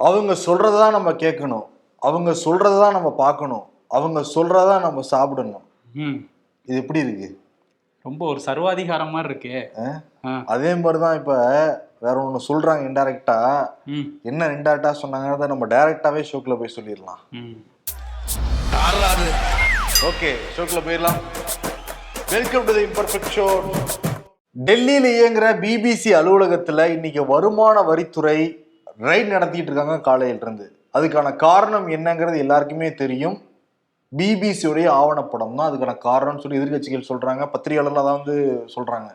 அவங்க சொல்றதை தான் நம்ம கேட்கணும். அவங்க சொல்றதை தான் நம்ம பார்க்கணும். அவங்க சொல்றதை நம்ம சாப்பிடணும். ம். இது எப்படி இருக்கு? ரொம்ப ஒரு சர்வாதிகாரம் மாதிரி இருக்கே. அதே மாதிரி தான் இப்போ வேற ஒன்று சொல்றாங்க இன்டைரக்டா ம். என்ன இன்டைரக்டா சொன்னாங்கிறத நம்ம டைரக்டாவே ஷோக்குள்ள போய் சொல்லிடலாம். ம். ஓகே ஷோக்குள்ள போயிடலாம். Welcome to the imperfect show டெல்லியில் இயங்குற பிபிசி அலுவலகத்துல இன்னைக்கு வருமான வரித்துறை ரைட் நடத்திட்டு இருக்காங்க காலையில இருந்து அதுக்கான காரணம் என்னங்கிறது எல்லாருக்குமே தெரியும். பிபிசியுடைய ஆவணப்படம் தான் அதுக்கான காரணம்னு சொல்லி எதிர்க்கட்சிகள் சொல்றாங்க பத்திரிகையாளர்லாம் தான் வந்து சொல்றாங்க.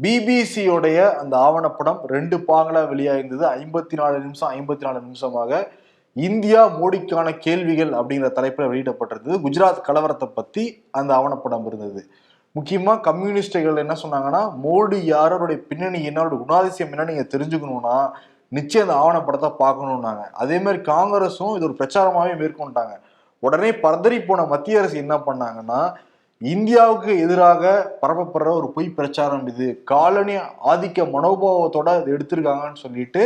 பிபிசியோடைய அந்த ஆவணப்படம் ரெண்டு பாங்களா வெளியாயிருந்தது. ஐம்பத்தி நாலு நிமிஷம் ஐம்பத்தி நாலு நிமிஷமாக இந்தியா மோடிக்கான கேள்விகள் அப்படிங்கிற தலைப்பில் வெளியிடப்பட்டிருந்தது. குஜராத் கலவரத்தை பத்தி அந்த ஆவணப்படம் இருந்தது. முக்கியமா கம்யூனிஸ்டுகள் என்ன சொன்னாங்கன்னா மோடி யாரோடைய பின்னணி என்ன அவருடைய குணாதிசயம் என்ன நீங்க தெரிஞ்சுக்கணும்னா நிச்சயம் அந்த ஆவணப்படத்தை பார்க்கணும்னாங்க. அதே மாதிரி காங்கிரஸும் இது ஒரு பிரச்சாரமாவே மேற்கொண்டாங்க உடனே பதறி போன மத்திய அரசு என்ன பண்ணாங்கன்னா இந்தியாவுக்கு எதிராக பரப்பப்படுற ஒரு பொய் பிரச்சாரம் இது. காலனி ஆதிக்க மனோபாவத்தோட இது எடுத்திருக்காங்கன்னு சொல்லிட்டு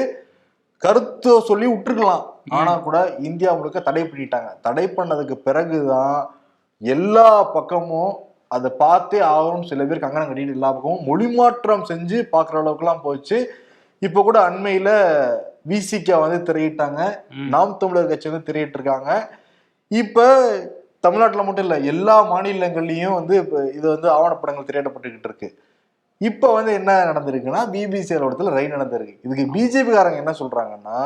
கருத்து சொல்லி விட்டுருக்கலாம். ஆனா கூட இந்தியா முழுக்க தடை பண்ணிட்டாங்க. தடை பண்ணதுக்கு பிறகுதான் எல்லா பக்கமும் அதை பார்த்தே ஆகணும்னு சில பேர் கங்கணம் கட்டிட்டு எல்லா பக்கமும் மொழிமாற்றம் செஞ்சு பார்க்குற அளவுக்குலாம் போச்சு. இப்போ கூட அண்மையில விசிகா வந்து திரையிட்டாங்க. நாம் தமிழர் கட்சி வந்து திரையிட்டு இருக்காங்க இப்ப தமிழ்நாட்டுல மட்டும் இல்ல எல்லா மாநிலங்கள்லயும் வந்து இப்ப இது வந்து ஆவணப்படங்கள் திரையிடப்பட்டுக்கிட்டு இருக்கு. இப்ப வந்து என்ன நடந்திருக்குன்னா பிபிசி அலுவலகத்துல ரைட் நடந்திருக்கு. இதுக்கு பிஜேபி காரங்க என்ன சொல்றாங்கன்னா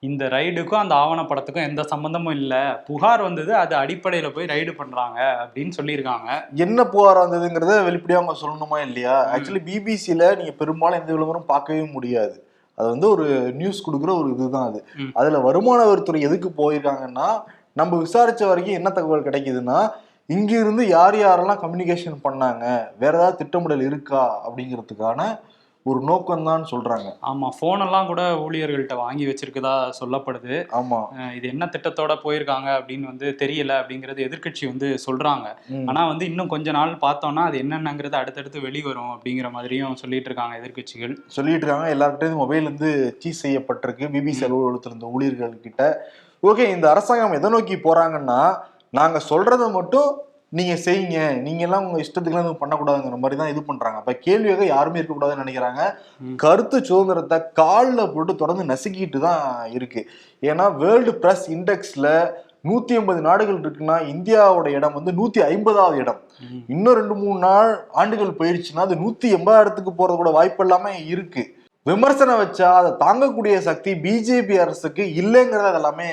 இந்த ரைடுக்கும் அந்த ஆவணப்படத்துக்கும் எந்த சம்பந்தமும் இல்ல. புகார் வந்தது அது அடிப்படையில போய் ரைடு பண்றாங்க அப்படின்னு சொல்லியிருக்காங்க. என்ன புகார் வந்ததுங்கிறத வெளிப்படையா அவங்க சொல்லணுமா இல்லையா? ஆக்சுவலி பிபிசியில நீங்க பெரும்பாலும் எந்த விளம்பரம் பார்க்கவே முடியாது. அது வந்து ஒரு நியூஸ் கொடுக்குற ஒரு இதுதான் அது. அதுல வருமான வரித்துறை எதுக்கு போயிருக்காங்கன்னா நம்ம விசாரிச்ச வரைக்கும் என்ன தகவல் கிடைக்குதுன்னா இங்க இருந்து யார் யாரெல்லாம் கம்யூனிகேஷன் பண்ணாங்க? வேற ஏதாவது திட்டமிடல் இருக்கா? அப்படிங்கிறதுக்கான ஒரு நோக்கம் தான் சொல்றாங்க. ஆமா போன் எல்லாம் கூட ஊழியர்கள்ட்ட வாங்கி வச்சிருக்கதா சொல்லப்படுது. ஆமா. இது என்ன திட்டத்தோட போயிருக்காங்க அப்படின்னு வந்து தெரியல அப்படிங்கறது எதிர்க்கட்சி வந்து சொல்றாங்க. ஆனா வந்து இன்னும் கொஞ்ச நாள் பார்த்தோம்னா அது என்னென்னங்கிறது அடுத்தடுத்து வெளிவரும் அப்படிங்கிற மாதிரியும் சொல்லிட்டு இருக்காங்க எதிர்க்கட்சிகள். சொல்லிட்டு இருக்காங்க. எல்லார்கிட்டையும் மொபைல் வந்து சீஸ் செய்யப்பட்டிருக்கு. பிபிசி அலுவலகத்தில் இருந்த ஊழியர்கள் கிட்ட ஓகே இந்த அரசாங்கம் எதை நோக்கி போறாங்கன்னா நாங்க சொல்றத மட்டும் நீங்க செய்யுங்க. நீங்க எல்லாம் உங்க இஷ்டத்துக்குலாம் எதுவும் பண்ணக்கூடாதுங்கிற மாதிரி தான் இது பண்றாங்க. அப்ப கேள்வியாக யாருமே இருக்கக்கூடாதுன்னு நினைக்கிறாங்க. கருத்து சுதந்திரத்தை காலில் போட்டு தொடர்ந்து நசுக்கிட்டு தான் இருக்கு. ஏன்னா வேர்ல்டு பிரஸ் இண்டெக்ஸ்ல நூத்தி ஐம்பது நாடுகள் இருக்குன்னா இந்தியாவோட இடம் வந்து நூத்தி ஐம்பதாவது இடம். இன்னும் ரெண்டு மூணு நாள் ஆண்டுகள் போயிடுச்சுன்னா அது நூத்தி எண்பதாயிரத்துக்கு போறது கூட வாய்ப்பு எல்லாமே இருக்கு. விமர்சனம் வச்சா அதை தாங்கக்கூடிய சக்தி பிஜேபி அரசுக்கு இல்லைங்கிறத எல்லாமே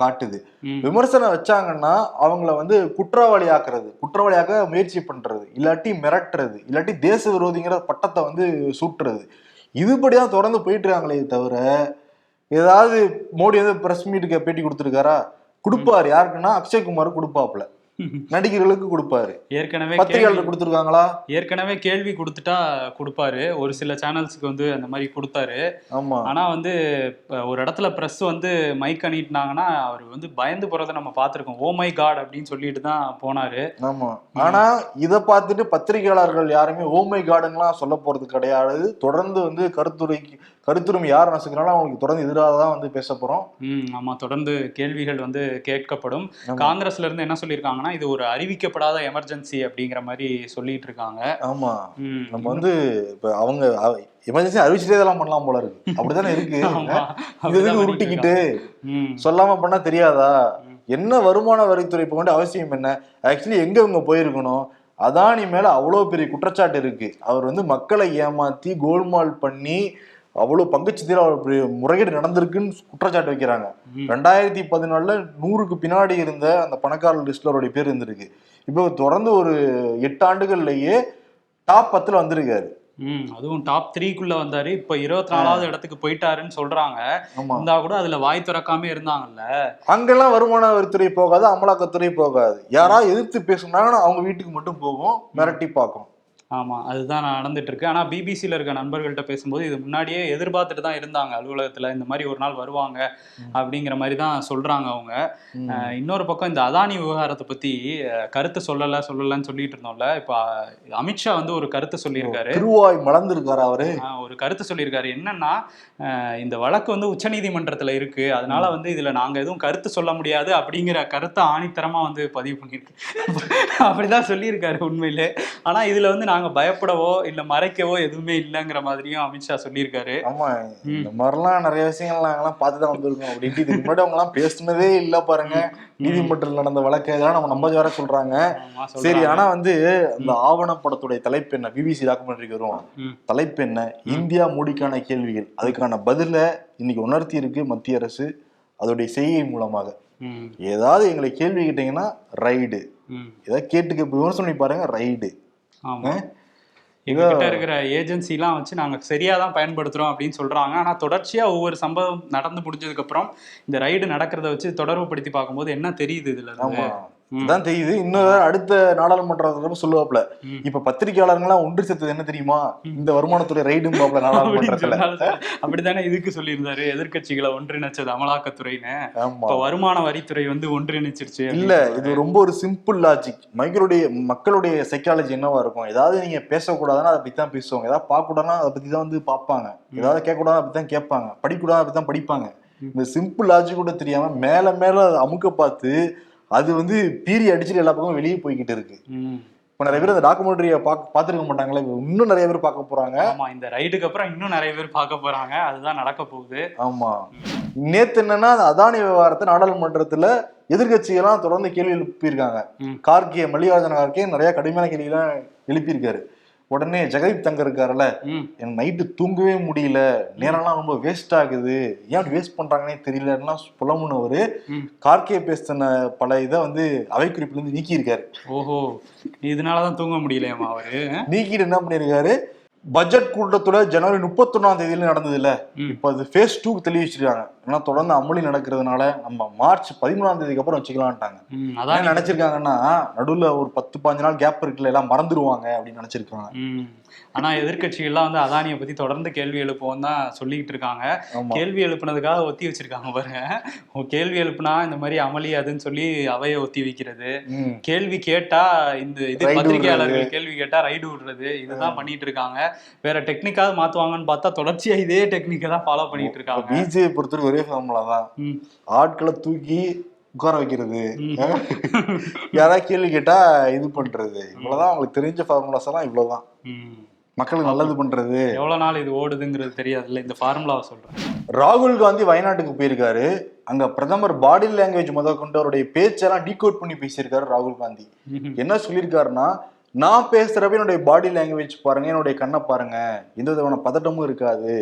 காட்டுது. விமர்சனம் வச்சாங்கன்னா அவங்கள வந்து குற்றவாளி ஆக்குறது குற்றவாளியாக்க முயற்சி பண்றது இல்லாட்டி மிரட்டுறது இல்லாட்டி தேச விரோதிங்கிற பட்டத்தை வந்து சூட்டுறது. இதுபடிதான் தொடர்ந்து போயிட்டு இருக்காங்களே தவிர ஏதாவது மோடி வந்து பிரஸ் மீட்டுக்கு பேட்டி கொடுத்துருக்காரா? கொடுப்பாரு. யாருக்குன்னா அக்ஷய்குமார் கொடுப்பாப்புல. நடிகர்களுக்கு கொடுப்பாரு. ஏற்கனவே பத்திரிகையாளர் கொடுத்துருக்காங்களா? ஏற்கனவே கேள்வி கொடுத்துட்டா கொடுப்பாரு. ஒரு சில சேனல்ஸ்க்கு வந்து அந்த மாதிரி கொடுத்தாரு. ஆமா. ஆனா வந்து ஒரு இடத்துல பிரஸ் வந்து மைக் அணிட்டினாங்கன்னா அவர் வந்து பயந்து போறதை நம்ம பார்த்திருக்கோம். ஓ மை காட் அப்படின்னு சொல்லிட்டு தான் போனாரு. ஆமா. ஆனா இத பார்த்துட்டு பத்திரிகையாளர்கள் யாருமே ஓமை கார்டுங்களாம் சொல்ல போறது கிடையாது. தொடர்ந்து வந்து கருத்துரைக்கு கருத்துரிமை யார் நசுக்கிறாலும் அவங்களுக்கு தொடர்ந்து எதிராக தான் வந்து பேச போறோம். ம் ஆமா தொடர்ந்து கேள்விகள் வந்து கேட்கப்படும். காங்கிரஸ்ல இருந்து என்ன சொல்லியிருக்காங்கன்னா இது ஒரு அறிவிக்கப்படாத எமர்ஜென்சி அப்படிங்கிற மாதிரி சொல்லிட்டு இருக்காங்க ஆமா. ம், நம்ம வந்து இப்ப அவங்க எமர்ஜென்சி அறிவிச்சுட்டே இதெல்லாம் பண்ணலாம் போல இருக்கு. அப்படித்தானே இருக்கு? இது உருட்டிக்கிட்டு? சொல்லாம பண்ணா தெரியாதா. என்ன வருமான வரித்துறை போக வேண்டிய அவசியம் என்ன? ஆக்சுவலி எங்க இவங்க போயிருக்கணும்? அதானி மேல அவ்வளவு பெரிய குற்றச்சாட்டு இருக்கு. அவர் வந்து மக்களை ஏமாத்தி கோல்மால் பண்ணி அவ்வளவு பங்குச்சந்தையில முறைகேடு நடந்திருக்குன்னு குற்றச்சாட்டு வைக்கிறாங்க. ரெண்டாயிரத்தி பதினாலுல நூறுக்கு பின்னாடி இருந்த அந்த பணக்காரர் லிஸ்ட்ல அவருடைய பேர் இருந்திருக்கு. இப்போ தொடர்ந்து ஒரு எட்டு ஆண்டுகள்லயே டாப் பத்துல வந்திருக்காரு. ம் அதுவும் டாப் த்ரீக்குள்ள வந்தாரு. இப்ப இருபத்தி நாலாவது இடத்துக்கு போயிட்டாருன்னு சொல்றாங்க. இருந்தா கூட அதுல வாய் திறக்காம இருந்தாங்கல்ல. அங்கெல்லாம் வருமான வரித்துறை போகாது அமலாக்கத்துறை போகாது. யாராவது எதிர்த்து பேசுனாங்கன்னா அவங்க வீட்டுக்கு மட்டும் போகும் மிரட்டி பார்க்கும். ஆமா அதுதான் நடந்துட்டு இருக்கு ஆனா பிபிசியில் இருக்க நண்பர்கள்ட்ட பேசும்போது இது முன்னாடியே எதிர்பார்த்துட்டு தான் இருந்தாங்க. அலுவலகத்துல இந்த மாதிரி ஒரு நாள் வருவாங்க அப்படிங்கிற மாதிரி தான் சொல்றாங்க அவங்க. இன்னொரு பக்கம் இந்த அதானி விவகாரத்தை பத்தி அஹ், கருத்து சொல்லல சொல்லலன்னு சொல்லிட்டு இருந்தோம்ல இப்போ அமித்ஷா வந்து ஒரு கருத்து சொல்லியிருக்காரு. திருவாய் மலர்ந்திருக்காரு அவரு? ஒரு கருத்து சொல்லியிருக்காரு. என்னன்னா இந்த வழக்கு வந்து உச்சநீதிமன்றத்துல இருக்கு. அதனால வந்து இதுல நாங்க எதுவும் கருத்து சொல்ல முடியாது அப்படிங்கிற கருத்தை ஆணித்தரமா வந்து பதிவு பண்ணியிருக்கு. அப்படிதான் சொல்லியிருக்காரு உண்மையிலே. ஆனா இதுல வந்து நாங்க பயப்படவோ இல்ல மறைக்கவோ எதுவுமே இல்லைங்கிற மாதிரியும் அமித்ஷா சொல்லியிருக்காரு. ஆமா இந்த மாதிரிலாம் நிறைய விஷயங்கள் நாங்கெல்லாம் பார்த்துதான் வந்திருக்கோம் அப்படின்ட்டு இதுக்கு முன்னாடி அவங்க எல்லாம் பேசுனதே இல்ல பாருங்க. நீதிமன்றத்தில் நடந்த வழக்கு இதெல்லாம் நம்ம நம்ப வர சொல்றாங்க. சரி. ஆனா வந்து அந்த ஆவணப்படத்துடைய தலைப்பு என்ன? பிபிசி டாக்குமெண்ட்ரிக்கு வரும். தலைப்பு என்ன? இந்தியா மோடிக்கான கேள்விகள். அதுக்கான பதில இன்னைக்கு உணர்த்தி இருக்கு மத்திய அரசு. அதோடைய செய்கை மூலமாக. ஏதாவது எங்களை கேள்வி கேட்டீங்கன்னா ரைடு ஏதாவது கேட்டுக்க விமர்சனம் பாருங்க ரைடு எங்ககிட்ட இருக்கிற ஏஜென்சிலாம் வச்சு நாங்க சரியா தான் பயன்படுத்துறோம் அப்படின்னு சொல்றாங்க. ஆனா தொடர்ச்சியா ஒவ்வொரு சம்பவம் நடந்து முடிஞ்சதுக்கு அப்புறம் இந்த ரைடு நடக்கிறத வச்சு தொடர்பு படுத்தி பார்க்கும்போது என்ன தெரியுது இதுல இதான் தெரியுது. இன்னொரு அடுத்த நாடாளுமன்றத்துல சொல்லுவாப்ல. இப்ப பத்திரிகையாளர்கள்லாம் ஒன்று சேர்த்தது என்ன தெரியுமா? இந்த வருமானத்துறை ரைடும் பாப்ல நாடாளுமன்றத்துல. அப்படித்தானே இதுக்கு சொல்லியிருந்தாரு. எதிர்க்கட்சிகளை ஒன்றிணைச்சது அமலாக்கத்துறைன்னு. வருமான வரித்துறை வந்து ஒன்றிணைச்சிருச்சு இல்ல இது ரொம்ப ஒரு சிம்பிள் லாஜிக் மக்களுடைய மக்களுடைய சைக்காலஜி என்னவா இருக்கும்? ஏதாவது நீங்க பேசக்கூடாதுன்னா அதை பத்தி தான் பேசுவாங்க. ஏதாவது பார்க்க கூடாதுன்னா அதை பத்தி தான் வந்து பார்ப்பாங்க. ஏதாவது கேட்க கூடாது அதை பத்தி தான் கேட்பாங்க. படிக்கூடாது பத்தி தான் படிப்பாங்க இந்த சிம்பிள் லாஜிக் கூட தெரியாம மேல மேல அமுக்க பார்த்து அது வந்து பீறி அடிச்சுட்டு எல்லா பக்கமும் வெளியே போய்கிட்டு இருக்கு. இப்ப நிறைய பேர் அந்த டாக்குமெண்ட்ரியை பார்க்க பார்த்துருக்க மாட்டாங்களே இன்னும் நிறைய பேர் பார்க்க போறாங்க. ஆமா இந்த ரைடுக்கு அப்புறம் இன்னும் நிறைய பேர் பார்க்க போறாங்க. அதுதான் நடக்க போகுது. ஆமா. நேத்து என்னன்னா அதானி விவகாரத்தை நாடாளுமன்றத்துல எதிர்கட்சிகள்லாம் தொடர்ந்து கேள்வி எழுப்பியிருக்காங்க. கார்கே மல்லிகார்ஜுன கார்கே நிறைய கடுமையான கேள்விலாம் எழுப்பியிருக்காரு. உடனே ஜெகதீப் தங்கர் இருக்காருல்ல. எனக்கு நைட்டு தூங்கவே முடியல நேரம்லாம் ரொம்ப வேஸ்ட் ஆகுது ஏன் வேஸ்ட் பண்றாங்கன்னே தெரியலலாம் புலமுனவரு. கார்கே பேசின பல இதை வந்து அவை குறிப்புல இருந்து நீக்கியிருக்காரு ஓஹோ இதனாலதான் தூங்க முடியலையாமா அவரு நீக்கிட்டு என்ன பண்ணியிருக்காரு பட்ஜெட் கூட்டத்தொட ஜனவரி முப்பத்தொன்னாம் தேதியில நடந்தது இல்ல ம். இப்ப அது ஃபேஸ் டூ தெளிவிச்சிருக்காங்க ஏன்னா தொடர்ந்து அமளி நடக்கிறதுனால நம்ம மார்ச் பதிமூணாம் தேதிக்கு அப்புறம் வச்சுக்கலான்ட்டாங்க அதான் நினைச்சிருக்காங்கன்னா நடுவுல ஒரு பத்து பாஞ்சு நாள் கேப் இருக்குல்ல எல்லாம் மறந்துடுவாங்க அப்படின்னு நினைச்சிருக்காங்க. ம். ஆனா எதிர்க்கட்சிகள்லாம் வந்து அதானியை பத்தி தொடர்ந்து கேள்வி எழுப்புவோம் தான் சொல்லிக்கிட்டு இருக்காங்க. கேள்வி எழுப்புனதுக்காக ஒத்தி வச்சிருக்காங்க பாருங்க. கேள்வி எழுப்புனா இந்த மாதிரி அமளி அதுன்னு சொல்லி அவையை ஒத்தி வைக்கிறது. கேள்வி கேட்டா இந்த இது பத்திரிகையாளர்கள் கேள்வி கேட்டா ரைடு விடுறது. இதுதான் பண்ணிட்டு இருக்காங்க. வேற டெக்னிக்காவது மாத்துவாங்கன்னு பார்த்தா தொடர்ச்சியா இதே டெக்னிக்கை தான் ஃபாலோ பண்ணிட்டு இருக்காங்க. பிஜேபி பொறுத்தவரைக்கும் ஒரே ஃபார்முலா தான். ஆட்களை தூக்கி உட்கார வைக்கிறது. யாராவது கேள்வி கேட்டா இது பண்றது. இவ்வளவுதான் அவங்களுக்கு தெரிஞ்ச ஃபார்முலாஸ் எல்லாம் இவ்வளவுதான். மக்களுக்கு நல்லது பண்றது. எவ்வளவு நாள் இது ஓடுதுங்கிறது தெரியாதுல்ல? இந்த ஃபார்முலாவை சொல்றேன். ராகுல் காந்தி வயநாட்டுக்கு போயிருக்காரு. அங்க பிரதமர் பாடி லாங்குவேஜ் முத கொண்டு அவருடைய பேச்செல்லாம் டீகோட் பண்ணி பேசியிருக்காரு ராகுல் காந்தி. என்ன சொல்லியிருக்காருன்னா நான் பேசுறப்ப என்னுடைய பாடி லாங்குவேஜ் பாருங்க என்னுடைய கண்ணை பாருங்க. எந்த விதமான பதட்டமும் இருக்காது.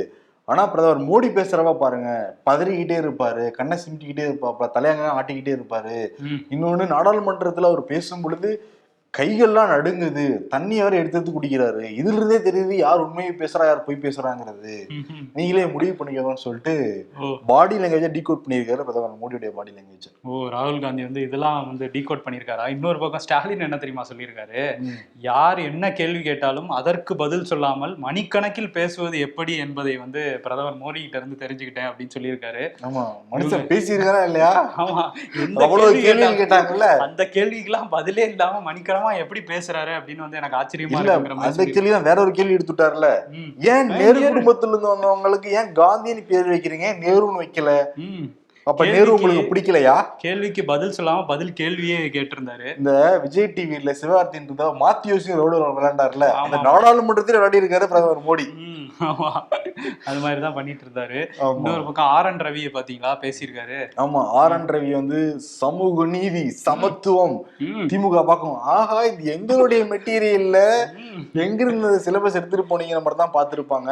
ஆனா பிரதமர் மோடி பேசுறப்ப பாருங்க பதறிக்கிட்டே இருப்பாரு கண்ணை சிமிட்டிக்கிட்டே இருப்பாப்ல தலையங்க ஆட்டிக்கிட்டே இருப்பாரு ம். இன்னொன்னு நாடாளுமன்றத்துல அவர் பேசும் பொழுது கைகள்லாம் நடுங்குது. தண்ணி வேற எடுத்து எடுத்து குடிக்கிறாரு. இதுல இருந்தே தெரியுது யார் உண்மையை பேசுறா யார் பொய் பேசுறாங்கிறது. நீங்களே முடிவு பண்ணிக்கோங்கன்னு சொல்லிட்டு பாடி லாங்குவேஜை டீகோட் பண்ணியிருக்காரு பிரதமர் மோடியுடைய பாடி லாங்குவேஜ் ஓ ராகுல் காந்தி வந்து இதெல்லாம் வந்து டீகோட் பண்ணியிருக்காரா? இன்னொரு பக்கம் ஸ்டாலின் என்ன தெரியுமா சொல்லியிருக்காரு? யார் என்ன கேள்வி கேட்டாலும் அதற்கு பதில் சொல்லாமல் மணிக்கணக்கில் பேசுவது எப்படி என்பதை வந்து பிரதமர் மோடி கிட்ட இருந்து தெரிஞ்சுக்கிட்டேன் அப்படின்னு சொல்லியிருக்காரு. ஆமா மனுஷன் பேசியிருக்காரா இல்லையா? ஆமா எந்த கேள்வி கேட்டாங்கல்ல. அந்த கேள்விக்கெல்லாம் பதிலே இல்லாம மணிக்கணமா எப்படி பேசுறாரு அப்படின்னு வந்து எனக்கு ஆச்சரியமா இல்ல அந்த கேள்வி தான் வேற ஒரு கேள்வி எடுத்துட்டாருல. ஏன் நேரு? குடும்பத்துல இருந்து வந்தவங்களுக்கு ஏன் காந்தின்னு பேர் வைக்கிறீங்க நேருன்னு வைக்கல. அப்ப நேரு உங்களுக்கு பிடிக்கலையா? கேள்விக்கு பதில் சொல்லாம பதில் கேள்வியே கேட்டிருந்தாரு. இந்த விஜய் டிவில சிவகார்த்தின் இருந்தா மாத்தியோசி ரோடு விளையாண்டாருல. அந்த. நாடாளுமன்றத்தில் விளையாடி இருக்காரு பிரதமர் மோடி. ஆமா. அது மாதிரி தான் பண்ணிட்டு இருந்தாரு இன்னொரு பக்கம் ஆர் என் ரவியை பாத்தீங்களா? பேசியிருக்காரு. ஆமா ஆர் என் ரவி வந்து சமூக நீதி சமத்துவம் திமுக பார்க்கும். ஆஹா இது எங்களுடைய மெட்டீரியல்ல ம், எங்க இருந்து சிலபஸ் எடுத்துட்டு போனீங்கிற மாதிரி தான் பார்த்திருப்பாங்க.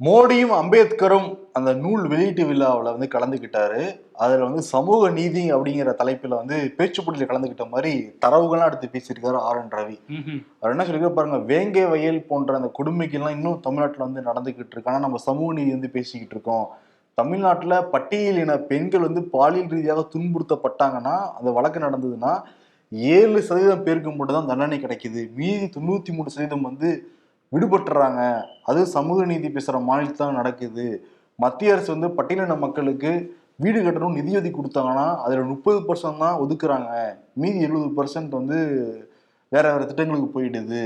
மோடியும் அம்பேத்கரும் அந்த நூல் வெளியீட்டு விழாவில் வந்து கலந்துக்கிட்டாரு அதுல வந்து சமூக நீதி அப்படிங்கிற தலைப்புல வந்து பேச்சு போட்டியில கலந்துக்கிட்ட மாதிரி தரவுகள்லாம் எடுத்து பேசியிருக்காரு ஆர் என் ரவி. அவர் என்ன சொல்லியிருக்காரு பாருங்க வேங்கை வயல் போன்ற அந்த கொடுமைக்கெல்லாம் இன்னும் தமிழ்நாட்டுல வந்து நடந்துகிட்டு இருக்கு. நம்ம சமூக நீதி வந்து பேசிக்கிட்டு இருக்கோம். தமிழ்நாட்டுல பட்டியலின பெண்கள் வந்து பாலியல் ரீதியாக துன்புறுத்தப்பட்டாங்கன்னா அந்த வழக்கு நடந்ததுன்னா ஏழு சதவீதம் பேருக்கு மட்டும் தான் தண்டனை கிடைக்குது. மீதி தொண்ணூத்தி மூணு சதவீதம் வந்து விடுபட்டுறாங்க. அது சமூக நீதி பேசுகிற மாநிலத்தில் தான் நடக்குது. மத்திய அரசு வந்து பட்டியலின மக்களுக்கு வீடு கட்டணும் நிதியுதவி கொடுத்தாங்கன்னா அதில் முப்பது பர்சன்ட் தான் ஒதுக்குறாங்க. மீதி எழுபது பர்சன்ட் வந்து வேற வேற திட்டங்களுக்கு போயிடுது.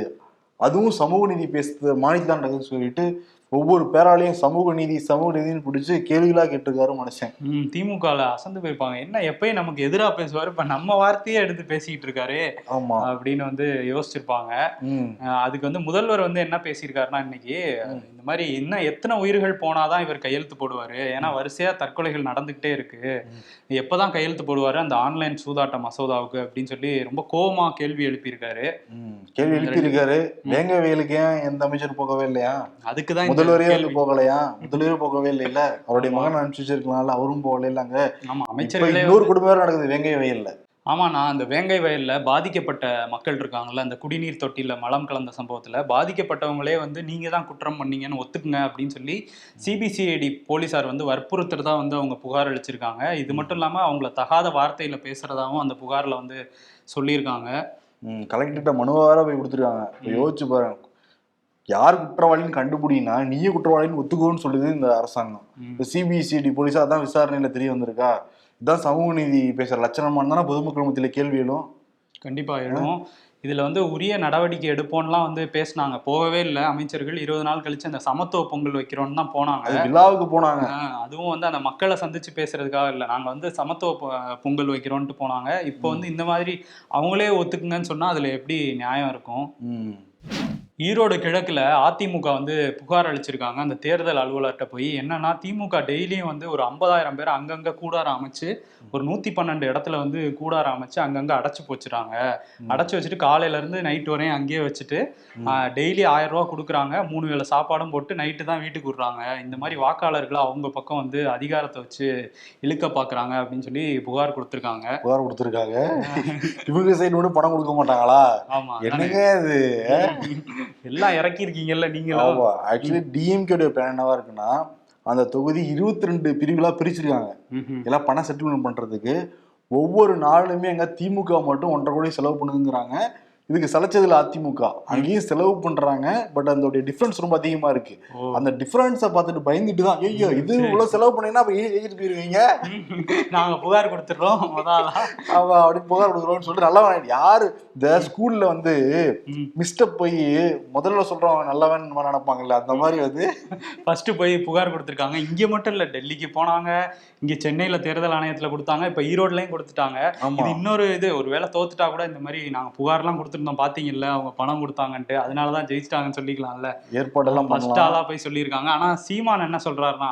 அதுவும் சமூக நீதி பேசுகிற மாநிலத்தில் தான் நடக்குதுன்னு சொல்லிட்டு ஒவ்வொரு பேராலையும் சமூக நீதி சமூக நீதினு பிடிச்சி கேள்விகளா கேட்டிருக்காரு மனுஷன். ம் திமுகல அசந்து போயிருப்பாங்க. என்ன எப்பயும் நமக்கு எதிரா பேசுவாரு. இப்ப நம்ம வார்த்தையே எடுத்து பேசிக்கிட்டு இருக்காரு ஆமா. அப்படின்னு வந்து யோசிச்சிருப்பாங்க. அதுக்கு வந்து முதல்வர் வந்து என்ன பேசியிருக்காருன்னா இன்னைக்கு இந்த மாதிரி இன்னும் எத்தனை உயிர்கள் போனாதான் இவர் கையெழுத்து போடுவாரு? ஏன்னா வரிசையா தற்கொலைகள் நடந்துகிட்டே இருக்கு. எப்பதான் கையெழுத்து போடுவாரு? அந்த ஆன்லைன் சூதாட்ட மசோதாவுக்கு அப்படின்னு சொல்லி ரொம்ப கோவமா கேள்வி எழுப்பியிருக்காரு. கேள்வி எழுப்பியிருக்காரு. வேங்க வயலுக்கு ஏன் எந்த அமைச்சர் போகவே இல்லையா? அதுக்கு தான் முதல்வரே வந்து போகலையா? முதல்வரே போகவே இல்லைல்ல அவருடைய மகன் அனுப்பிச்சு வச்சிருக்கலாம்ல அவரும் போகல இல்லங்க. ஆமா அமைச்சர்களே இன்னொரு குடும்பம் நடக்குது வேங்கை வயல்ல. ஆமா நான் அந்த வேங்கை வயல்ல பாதிக்கப்பட்ட மக்கள் இருக்காங்கல்ல அந்த குடிநீர் தொட்டியில மலம் கலந்த சம்பவத்துல பாதிக்கப்பட்டவங்களே வந்து நீங்க தான் குற்றம் பண்ணீங்கன்னு ஒத்துக்குங்க அப்படின்னு சொல்லி சிபிசிஐடி போலீசார் வந்து வற்புறுத்துறதா வந்து அவங்க புகார் அளிச்சிருக்காங்க. இது மட்டும் இல்லாம அவங்கள தகாத வார்த்தையில பேசுறதாவும் அந்த புகார்ல வந்து சொல்லியிருக்காங்க. கலெக்டர்கிட்ட மனுவா வேற போய் கொடுத்துருக்காங்க. யோசிச்சு பாருங்க யார் குற்றவாளின்னு கண்டுபிடினா நீயே குற்றவாளின்னு ஒத்துக்கோன்னு சொல்லுது இந்த அரசாங்கம். இந்த சிபிசிஐடி போலீஸா அதான் விசாரணையில தெரிய வந்திருக்கா? இதான் சமூக நீதி பேசுற லட்சணமா தானே பொதுமக்கள் மத்தியில கேள்வி எழும். கண்டிப்பா எழும். இதுல வந்து உரிய நடவடிக்கை எடுப்போம்லாம் வந்து பேசினாங்க. போகவே இல்லை. அமைச்சர்கள் இருபது நாள் கழிச்சு அந்த சமத்துவ பொங்கல் வைக்கிறோம்னு தான் போனாங்க. விழாவுக்கு போனாங்க. அதுவும் வந்து அந்த மக்களை சந்திச்சு பேசுறதுக்காக இல்லை. நாங்க வந்து சமத்துவ பொங்கல் வைக்கிறோம்ட்டு போனாங்க. இப்போ வந்து இந்த மாதிரி அவங்களே ஒத்துக்குங்கன்னு சொன்னா அதுல எப்படி நியாயம் இருக்கும். ஈரோடு கிழக்குல அதிமுக வந்து புகார் அளிச்சிருக்காங்க. அந்த தேர்தல் அலுவலர்கிட்ட போய் என்னன்னா திமுக டெய்லியும் வந்து ஒரு ஐம்பதாயிரம் பேர் அங்கங்க கூடாரம் அமைச்சு ஒரு நூத்தி பன்னெண்டு இடத்துல வந்து கூடாரம் அமைச்சு அங்கங்க அடைச்சு போச்சுறாங்க. அடைச்சு வச்சுட்டு காலையில இருந்து நைட் வரையும் அங்கேயே வச்சுட்டு டெய்லி ஆயிரம் ரூபாய் கொடுக்குறாங்க. மூணு வேளை சாப்பாடும் போட்டு நைட்டு தான் வீட்டுக்கு விடுறாங்க. இந்த மாதிரி வாக்காளர்களை அவங்க பக்கம் வந்து அதிகாரத்தை வச்சு இழுக்க பாக்குறாங்க அப்படின்னு சொல்லி புகார் கொடுத்துருக்காங்க. புகார் கொடுத்துருக்காங்க. இவங்க சைடு மட்டும் பணம் கொடுக்க மாட்டாங்களா? ஆமா என்னங்க இது? எல்லாம் இறக்கி இருக்கீங்கல்ல நீங்களும். ஆமா. ஆக்சுவலி டிஎம்கேடைய பிளான் என்னவா இருக்குன்னா அந்த தொகுதி இருபத்தி ரெண்டு பிரிவுகளா பிரிச்சிருக்காங்க. எல்லாம் பணம் செட்டில்மெண்ட் பண்றதுக்கு ஒவ்வொரு நாளுமே அங்க திமுக மட்டும் ஒன்றரை கோடி செலவு பண்ணுதுங்கிறாங்க. இதுக்கு சலைச்சதுல அதிமுக. அங்கேயும் செலவு பண்றாங்க பட் அதோடைய டிஃபரன்ஸ் ரொம்ப அதிகமா இருக்கு. அந்த டிஃபரன்ஸை பார்த்துட்டு பயந்துட்டு தான் ஐயோ இது இவ்வளவு செலவு பண்ணீங்கன்னா அப்ப எழுதிட்டு போயிருவீங்க? நாங்க புகார் கொடுத்துடுறோம் முதல்ல அவ அப்படி புகார் கொடுக்குறோம்னு சொல்லிட்டு நல்லவன் யாரு? இந்த ஸ்கூல்ல வந்து ம். மிஸ்டர் போய் முதல்ல சொல்றவன் நல்லவன் நினைப்பாங்கல்ல அந்த மாதிரி வந்து ஃபர்ஸ்ட் போய் புகார் கொடுத்துருக்காங்க. இங்க மட்டும் இல்ல டெல்லிக்கு போனாங்க. இங்க சென்னையில தேர்தல் ஆணையத்துல கொடுத்தாங்க. இப்ப ஈரோட்லயும் கொடுத்துட்டாங்க. இது இன்னொரு இது ஒருவேளை தோத்துட்டா கூட இந்த மாதிரி நாங்க புகார்லாம் கொடுத்துருந்தோம் பாத்தீங்கல்ல அவங்க பணம் கொடுத்தாங்கன்ட்டு. அதனாலதான் ஜெயிச்சிட்டாங்கன்னு சொல்லிக்கலாம்ல. ஏற்பாடெல்லாம் ஃபர்ஸ்ட் பண்ணலாம். ஆளா போய் சொல்லியிருக்காங்க. ஆனா சீமான் என்ன சொல்றாருன்னா.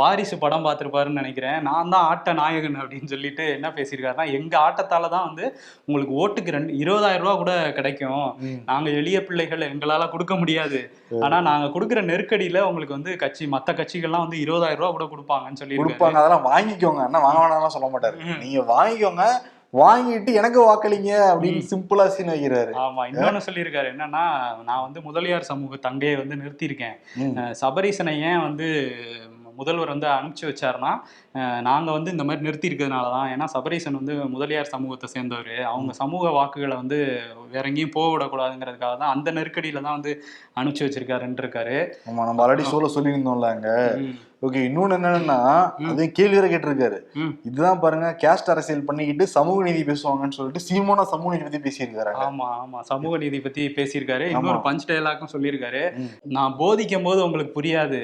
வாரிசு படம் பார்த்திருப்பாருன்னு நினைக்கிறேன். நான் தான் ஆட்ட நாயகன் அப்படின்னு சொல்லிட்டு என்ன பேசியிருக்காருன்னா எங்க ஆட்டத்தால தான் வந்து உங்களுக்கு ஓட்டுக்கு ரெண்டு இருபதாயிரம் ரூபாய் கூட கிடைக்கும். நாங்க எளிய பிள்ளைகள் எங்களால கொடுக்க முடியாது. ஆனா நாங்க கொடுக்குற நெருக்கடியில உங்களுக்கு வந்து கட்சி மத்த கட்சிகள்லாம் வந்து இருபதாயிரம் ரூபாய் கூட கொடுப்பாங்கன்னு சொல்லியிருக்காரு. கொடுப்பாங்க. அதெல்லாம் வாங்கிக்கோங்க. அண்ணா வாங்க வேணாம்லாம் சொல்ல மாட்டாரு. நீங்க வாங்கிக்கோங்க. வாங்கிட்டு எனக்கு வாக்களிங்க அப்படின்னு சிம்பிளா சீன் வைக்கிறாரு. ஆமா இன்னொன்னு சொல்லியிருக்காரு என்னன்னா நான் வந்து முதலியார் சமூக தங்கையை வந்து நிறுத்தியிருக்கேன். சபரீசனை ஏன் வந்து முதல்வர் வந்து அனுப்பிச்சு வச்சாருன்னா அஹ் நாங்க வந்து இந்த மாதிரி நிறுத்தி இருக்கிறதுனால தான். ஏன்னா சபரீசன் வந்து முதலியார் சமூகத்தை சேர்ந்தவர். அவங்க சமூக வாக்குகளை வந்து வேற எங்கேயும் போக விடக்கூடாதுங்கிறதுக்காக தான் அந்த நெருக்கடியில தான் வந்து அனுப்பிச்சு வச்சிருக்காருன்னு இருக்காரு ஆமா நம்ம ஆல்ரெடி சொல்ல சொல்லியிருந்தோம்ல அங்க. ஓகே இன்னொன்னு என்னன்னா அதையும் கேள்வி வேற கேட்டிருக்காரு. இதுதான் பாருங்க கேஸ்ட் அரசியல் பண்ணிக்கிட்டு சமூக நீதி பேசுவாங்கன்னு சொல்லிட்டு சீமானா சமூக நீதி பத்தி பேசியிருக்காரு ஆமா ஆமா. சமூக நீதி பத்தி பேசியிருக்காரு. இன்னொரு. பஞ்ச் டயலாக்கும் சொல்லியிருக்காரு. நான் போதிக்கும் போது உங்களுக்கு புரியாது.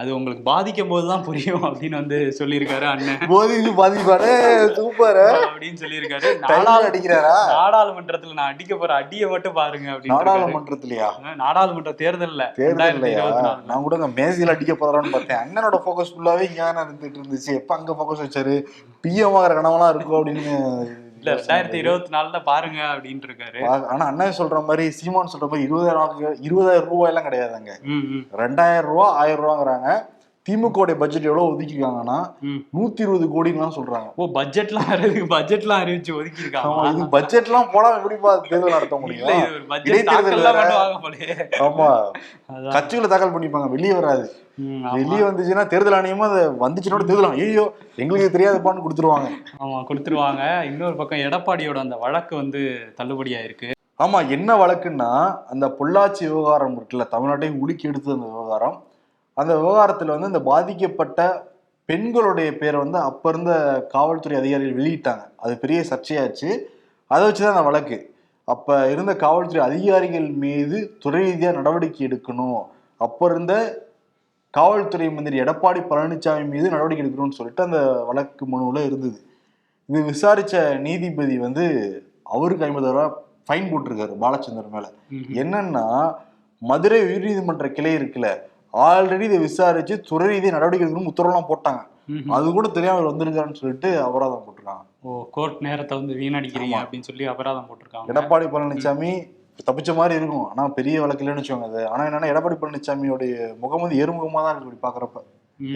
அது உங்களுக்கு பாதிக்கும் போது தான் புரியும் அப்படின்னு வந்து சொல்லியிருக்காரு அண்ணன். போதிக்கு பாதிப்பாரு சூப்பர் அப்படின்னு சொல்லியிருக்காரு. நாடாளு- அடிக்கிறாரா? நாடாளுமன்றத்துல நான் அடிக்க போற அடியை மட்டும் பாருங்க அப்படின்னு நாடாளுமன்றத்திலயா? நாடாளுமன்ற தேர்தல்ல தேர்தல் ரெண்டாயிரத்தி இல்லையா இருபத்தி நாலு நான் கூட மேசியில அடிக்க போறான்னு பார்த்தேன். அண்ணனோட ஃபோக்கஸ் ஃபுல்லாவே இங்க இருந்துட்டு இருந்துச்சு. எப்ப அங்க ஃபோக்கஸ் வச்சாரு? பிஎம் ஆகிற கனவெல்லாம் இருக்கும் அப்படின்னு இல்ல ரெண்டாயிரத்தி இருபத்தி நாலுல பாருங்க அப்படின்ட்டு இருக்காரு ஆனா அண்ணன் சொல்ற மாதிரி சீமான் சொல்ற மாதிரி இருபதாயிரம் இருபதாயிரம் ரூபாய் எல்லாம் கிடையாதுங்க. ரெண்டாயிரம் ரூபா ஆயிரம் ரூபாங்கிறாங்க. திமுக பட்ஜெட் எவ்வளவு ஒதுக்கிருக்காங்கன்னா. நூத்தி இருபது கோடின்லாம் சொல்றாங்க. ஓ பட்ஜெட்லாம் பட்ஜெட்லாம் அறிவிச்சு ஒதுக்கி ஆமா இது இருக்காங்க பட்ஜெட் எல்லாம் போனா எப்படிப்பா தேர்தல் நடத்த முடியும்? ஆமா. கட்சிகளை தாக்கல் பண்ணிப்பாங்க வெளியே வராது. வெளியே வந்துச்சுன்னா தேர்தல் ஆணையமா அதை வந்துச்சுனோட தேர்தல் ஐயோ எங்களுக்கு தெரியாதுப்பான்னு கொடுத்துருவாங்க. ஆமா கொடுத்துருவாங்க. இன்னொரு பக்கம் எடப்பாடியோட அந்த வழக்கு வந்து தள்ளுபடியாயிருக்கு. ஆமா என்ன வழக்குன்னா அந்த பொள்ளாச்சி விவகாரம் இருக்குல்ல நாட்டையும் உலுக்கி எடுத்தது அந்த விவகாரம். அந்த விவகாரத்துல வந்து இந்த பாதிக்கப்பட்ட பெண்களுடைய பேரை வந்து அப்ப இருந்த காவல்துறை அதிகாரிகள் வெளியிட்டாங்க. அது பெரிய சர்ச்சையாச்சு. அதை வச்சுதான் அந்த வழக்கு. அப்ப இருந்த காவல்துறை அதிகாரிகள் மீது துறை ரீதியா நடவடிக்கை எடுக்கணும். அப்ப இருந்த காவல்துறை மந்திரி எடப்பாடி பழனிசாமி மீது நடவடிக்கை எடுக்கணும்னு சொல்லிட்டு அந்த வழக்கு மனுவில் இருந்தது. இது விசாரிச்ச நீதிபதி வந்து அவருக்கு ஐம்பது ரூபா ஃபைன் போட்டிருக்காரு பாலச்சந்தர் மேல. என்னன்னா மதுரை உயர்நீதிமன்ற கிளை இருக்குல்ல ஆல்ரெடி இதை விசாரிச்சு துறை ரீதியாக நடவடிக்கை எடுக்கணும்னு உத்தரவுலாம் போட்டாங்க. அது கூட தெரியாம வந்திருக்காருன்னு சொல்லிட்டு அபராதம் போட்டிருக்காங்க. ஓ கோர்ட் நேரத்தை வந்து வீணடிக்கிறீங்க. அப்படின்னு சொல்லி அபராதம் போட்டிருக்காங்க. எடப்பாடி பழனிசாமி தப்பிச்ச மாதிரி இருக்கும். ஆனா பெரிய வழக்கு இல்லைன்னு வச்சுக்கோங்க அது. ஆனா என்னன்னா எடப்பாடி பழனிசாமியோடைய முகம் வந்து எறுமுகமா தான் இருக்கு இப்படி பாக்குறப்ப.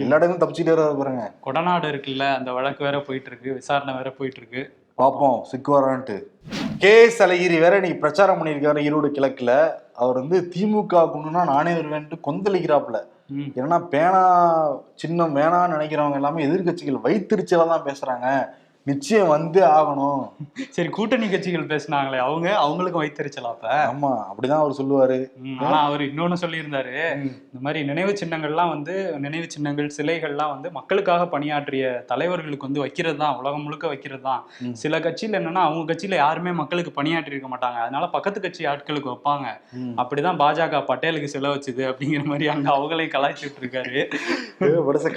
எல்லா இடமும் தப்பிச்சுட்டே பாருங்க. கொடநாடு இருக்குல்ல அந்த வழக்கு வேற போயிட்டு இருக்கு விசாரணை வேற போயிட்டு இருக்கு. பார்ப்போம் சிக்குவாரான்ட்டு கே எஸ் அழகிரி வேற இன்னைக்கு பிரச்சாரம் பண்ணியிருக்காரு ஈரோடு கிழக்குல. அவர் வந்து திமுக கொண்டுனா நானே வருவேன்ட்டு கொந்தளிக்கிறாப்புல. ஏன்னா பேனா சின்னம் வேணாம்னு நினைக்கிறவங்க எல்லாமே எதிர்க்கட்சிகள் வைத்திருச்சல தான் பேசுறாங்க. நிச்சயம் வந்தே ஆகணும். சரி கூட்டணி கட்சிகள் பேசுனாங்களே அவங்க அவங்களுக்கும் வைத்தறிச்சலா அப்ப? ஆமா அப்படிதான் அவர் சொல்லுவாரு. ஆனா அவர் இன்னொன்னு சொல்லியிருந்தாரு. இந்த மாதிரி நினைவு சின்னங்கள்லாம் வந்து நினைவு சின்னங்கள் சிலைகள்லாம் வந்து மக்களுக்காக பணியாற்றிய தலைவர்களுக்கு வந்து வைக்கிறது தான் உலகம் முழுக்க வைக்கிறது தான். சில கட்சியில என்னன்னா அவங்க கட்சியில யாருமே மக்களுக்கு பணியாற்றி இருக்க மாட்டாங்க. அதனால பக்கத்து கட்சி ஆட்களுக்கு வைப்பாங்க. அப்படிதான் பாஜக பட்டேலுக்கு செலவு வச்சுது அப்படிங்கிற மாதிரி அங்க அவங்களையும் கலாய்ச்சிட்டு இருக்காரு.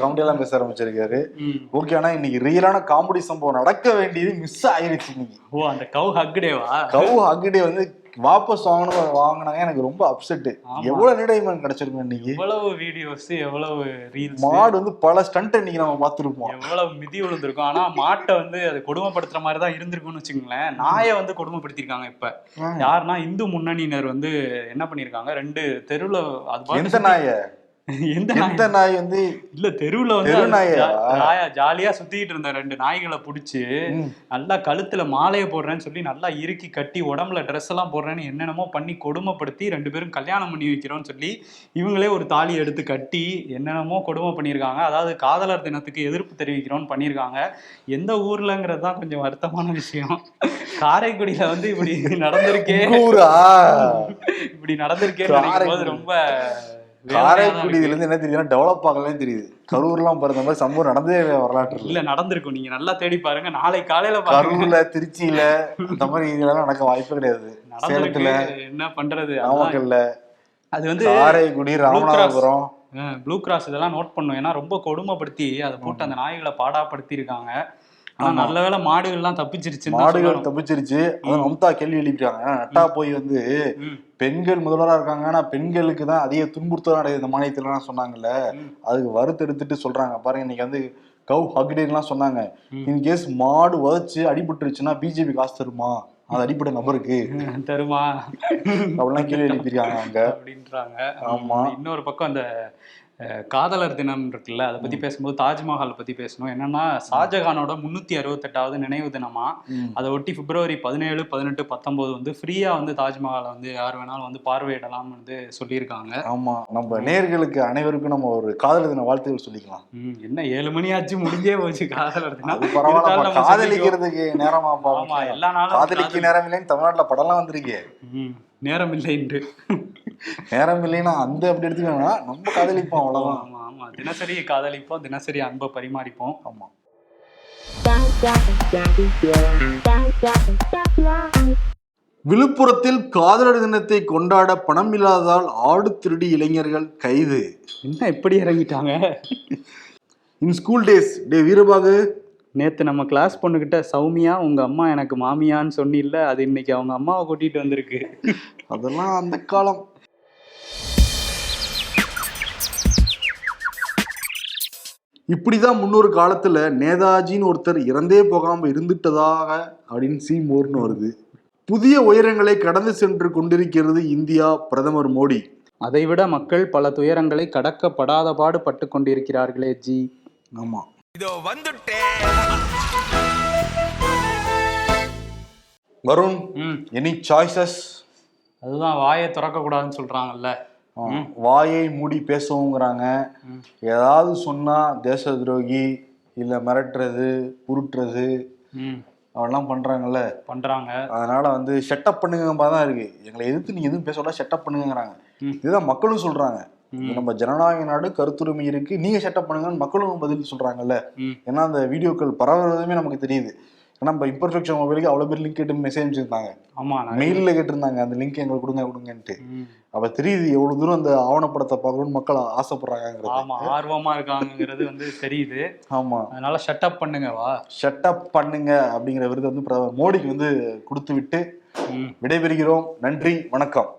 காமெடி எல்லாம் பேச ஆரம்பிச்சிருக்காரு. ஓகே ஆனா இன்னைக்கு ரியலான காமெடி சம்பவம் நடக்க வேண்டியது மிஸ் ஆயிருச்சு இன்னைக்கு. ஓ அந்த கவு ஹக் டேவா கவு அகிடே வந்து வாபஸ் வாங்கணும் வாங்கினாங்க. எனக்கு ரொம்ப அப்செட். எவ்வளவு நீடைமன் கிடைச்சிருக்கும் இன்னைக்கு. எவ்வளவு வீடியோஸ் எவ்வளவு ரீல்ஸ் மாடு வந்து பல ஸ்டண்ட் இன்னைக்கு நம்ம பார்த்திருப்போம். எவ்வளவு மிதி விழுந்திருக்கும். ஆனா மாட்டை வந்து அது கொடுமைப்படுத்துற மாதிரி தான் இருந்திருக்கும்னு வச்சுங்களேன் நாயை வந்து கொடுமைப்படுத்திருக்காங்க இப்ப. யாருன்னா இந்து முன்னணியினர் வந்து என்ன பண்ணிருக்காங்க ரெண்டு தெருவுல அது எந்த நாய? எந்த நாய்? வந்து இல்ல தெருவுல வந்து நாயா? ஜாலியா சுத்திட்டு இருந்த ரெண்டு நாய்களை புடிச்சு நல்லா கழுத்துல மாலையை போடுறேன்னு சொல்லி நல்லா இறுக்கி கட்டி உடம்புல ட்ரெஸ் எல்லாம் போடுறேன்னு என்னென்னமோ பண்ணி கொடுமைப்படுத்தி ரெண்டு பேரும் கல்யாணம் பண்ணி வைக்கிறோம்னு சொல்லி இவங்களே ஒரு தாலி எடுத்து கட்டி என்னென்னமோ கொடுமை பண்ணியிருக்காங்க. அதாவது காதலர் தினத்துக்கு எதிர்ப்பு தெரிவிக்கிறோம்னு பண்ணியிருக்காங்க. எந்த ஊர்லங்கிறது தான் கொஞ்சம் வருத்தமான விஷயம். காரைக்குடியில வந்து இப்படி நடந்திருக்கே. இப்படி நடந்திருக்கேன்னு நினைக்கும் போது ரொம்ப வேதனையா தான் காரைக்குடி இருக்கு. இதுல இருந்து என்ன தெரியுதுன்னா டெவலப் ஆகலாம் தெரியுது. கரூர்லாம் பிறந்த மாதிரி சம்பவம் நடந்தே வரலாற்று இல்ல நடந்திருக்கும். நீங்க நல்லா தேடி பாருங்க. நாளை காலையில கரூர்ல திருச்சியில அந்த மாதிரி இதெல்லாம் நடக்க வாய்ப்பு கிடையாது. சேலத்துல. என்ன பண்றது? அதான் நாமக்கல்ல. அது வந்து காரைக்குடி ராமநாதபுரம். ப்ளூ கிராஸ் இதெல்லாம் நோட் பண்ணும். ஏன்னா ரொம்ப கொடுமைப்படுத்தி அதை போட்டு அந்த நாய்களை பாடாப்படுத்தி இருக்காங்க. நல்ல வேளை மாடுகள்லாம் தப்பிச்சிருச்சுன்னு தான் மாடுகள். தப்பிச்சிருச்சு. அதான் மம்தா கேள்வி எழுப்பிட்டாங்க நட்டா போய் வந்து பெண்கள் முதல்வரா இருக்காங்க. ஆனா பெண்களுக்கு தான் அதிக துன்புறுத்தல் நடக்குது இந்த மாநிலத்துல சொன்னாங்கல்ல. அதுக்கு வறுத்தெடுத்துட்டு சொல்றாங்க. பாருங்க இன்னைக்கு வந்து கவ் ஹக்டேன்லாம் சொன்னாங்க. இன்கேஸ் மாடு உதச்சு அடிபட்டுருச்சுன்னா பிஜேபி காசு தருமா? அது அடிப்பட்ட நபருக்கு. தருமா? அப்படிலாம் கேள்வி எழுப்பியிருக்காங்க அங்க. அப்படின்றாங்க. ஆமா. இன்னொரு பக்கம் அந்த காதலர் தினம் இருக்குல்ல அதை பத்தி பேசும்போது தாஜ்மஹால் பத்தி பேசணும். என்னன்னா ஷாஜகானோட முன்னூத்தி அறுபத்தெட்டாவது நினைவு தினமா. அதை ஒட்டி பிப்ரவரி பதினேழு பதினெட்டு பத்தொன்பது வந்து ஃப்ரீயா வந்து தாஜ்மஹாலை வந்து யார் வேணாலும் வந்து பார்வையிடலாம்னு வந்து சொல்லியிருக்காங்க. ஆமா நம்ம நேர்களுக்கு அனைவருக்கும் நம்ம ஒரு காதல் தின வாழ்த்துக்கள் சொல்லிக்கலாம். என்ன ஏழு மணி ஆச்சு முடிஞ்சே போச்சு காதலர் தினம். பரவாயில்ல காதலிக்கிறதுக்கு நேரமா ஆமா எல்லா நாளும் காதலிக்கு நேரம் இல்லைன்னு தமிழ்நாட்டுல படம்லாம் வந்திருக்கு. நேரம் இல்லை என்று நேரம் இல்லைன்னா அந்த அப்படி எடுத்துக்கோங்கன்னா நம்ம காதலிப்போம் அவ்வளவுதான். ஆமா ஆமா தினசரி காதலிப்போம் தினசரி அன்பை பரிமாறிப்போம். ஆமா. விழுப்புரத்தில் காதலர் தினத்தை கொண்டாட பணம் இல்லாததால் ஆடு திருடி இளைஞர்கள் கைது. என்ன எப்படி இறங்கிட்டாங்க? இன் ஸ்கூல் டேஸ் டே வீரபாகு. நேத்து நம்ம கிளாஸ் பொண்ணுகிட்ட சௌமியா உங்க அம்மா எனக்கு மாமியான்னு சொன்னில்ல அது இன்னைக்கு அவங்க அம்மாவை கூட்டிட்டு வந்திருக்கு. அதெல்லாம் அந்த காலம். இப்படிதான் முன்னொரு காலத்துல நேதாஜின்னு ஒருத்தர் இறந்தே போகாம இருந்துட்டதாக அப்படின்னு சீமோர்னு வருது. புதிய உயரங்களை கடந்து சென்று கொண்டிருக்கிறது இந்தியா பிரதமர் மோடி. அதைவிட மக்கள் பல துயரங்களை கடக்கப்படாத பாடு பட்டு கொண்டிருக்கிறார்களே ஜி. ஆமா. இதோ வந்துட்டேன் வருண் எனி சாய்ஸஸ் அதுதான் வாயை திறக்க கூடாதுன்னு சொல்றாங்கல்ல. வாயை மூடி பேசவுங்கிறாங்க. ஏதாவது சொன்னா தேச துரோகி இல்ல மிரட்டுறது உருட்டுறது அவெல்லாம் பண்றாங்கல்ல. பண்றாங்க. அதனால வந்து ஷட்டப் பண்ணுங்க மாதிரி தான் இருக்கு. எங்களை எதிர்த்து நீங்க எதுவும் பேச ஷட்டப் பண்ணுங்கிறாங்க. இதுதான் மக்களும் சொல்றாங்க. நம்ம ஜனநாயக நாடு கருத்துரிமை இருக்கு நீங்க ஷட்டப் பண்ணுங்கன்னு மக்களும் பதில் சொல்றாங்கல்ல. ஏன்னா அந்த வீடியோக்கள் பரவுறதுமே நமக்கு தெரியுது. ஏன்னா நம்ம இம்பர்ஃபெக்ஷன் மொபைலுக்கு அவ்வளவு பேர் லிங்க் கேட்டு மெசேஜ் அனுப்பிச்சிருந்தாங்க. ஆமா நான் மெயிலில் கேட்டிருந்தாங்க அந்த லிங்க் எங்களுக்கு கொடுங்க கொடுங்கன்ட்டு. அப்ப தெரியுது எவ்வளவு தூரம் அந்த ஆவணப்படத்தை பார்க்கணும்னு மக்கள் ஆசைப்படுறாங்கிறது ஆமா ஆர்வமா இருக்காங்கிறது வந்து தெரியுது. ஆமா. அதனால ஷட்டப் பண்ணுங்க வா. ஷட்டப் பண்ணுங்க அப்படிங்கிற விருது வந்து பிரதமர் மோடிக்கு வந்து கொடுத்து விட்டு விடைபெறுகிறோம். நன்றி வணக்கம்.